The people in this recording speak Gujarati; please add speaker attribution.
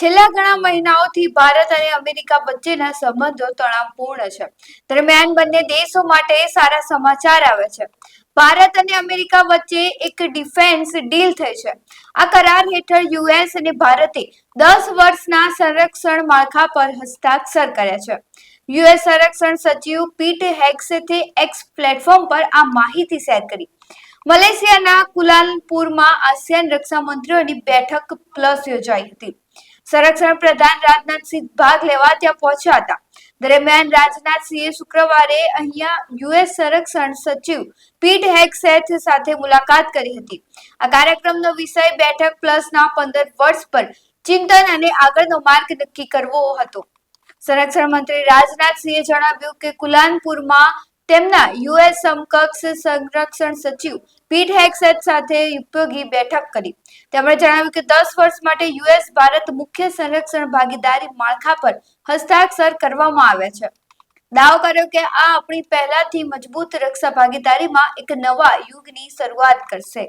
Speaker 1: છેલ્લા ઘણા મહિનાઓથી ભારત અને અમેરિકા વચ્ચેના સંબંધો તણાવપૂર્ણ છે. દરમિયાન બંને દેશો માટે સારા સમાચાર આવે છે. ભારત અને અમેરિકા વચ્ચે એક ડિફેન્સ ડીલ થઈ છે. આ કરાર હેઠળ યુએસ અને ભારતે દસ વર્ષના સંરક્ષણ માળખા પર હસ્તાક્ષર કર્યા છે. યુએસ સંરક્ષણ સચિવ પીટ હેક્સેથે એક્સ પ્લેટફોર્મ પર આ માહિતી શેર કરી. મલેશિયાના કુલાલપુરમાં આસિયાન રક્ષા મંત્રીઓની બેઠક પ્લસ યોજાઈ હતી. સંરક્ષણ પ્રધાન રાજનાથસિંહ ભાગ લેવા ત્યાં પહોંચ્યા હતા. દરમિયાન રાજનાથસિંહે શુક્રવારે અહીંયા યુએસ સંરક્ષણ સચિવ પીટ હેગસેથ સાથે મુલાકાત કરી હતી. આ કાર્યક્રમનો વિષય બેઠક પ્લસના પંદર વર્ષ પર ચિંતન અને આગળનો માર્ગ નક્કી કરવો હતો. સંરક્ષણ મંત્રી રાજનાથસિંહે જણાવ્યું કે કુલાનપુરમાં તેમના યુએસ સમકક્ષ સંરક્ષણ સચિવ પીટ હેક્સેટ સાથે ઉપયોગી બેઠક કરી. તેમણે જણાવ્યું કે દસ વર્ષ માટે યુએસ, ભારત મુખ્ય સંરક્ષણ ભાગીદારી માળખા પર હસ્તાક્ષર કરવામાં આવ્યા છે. દાવો કર્યો કે આ આપણી પહેલાથી મજબૂત રક્ષા ભાગીદારીમાં એક નવા યુગની શરૂઆત કરશે.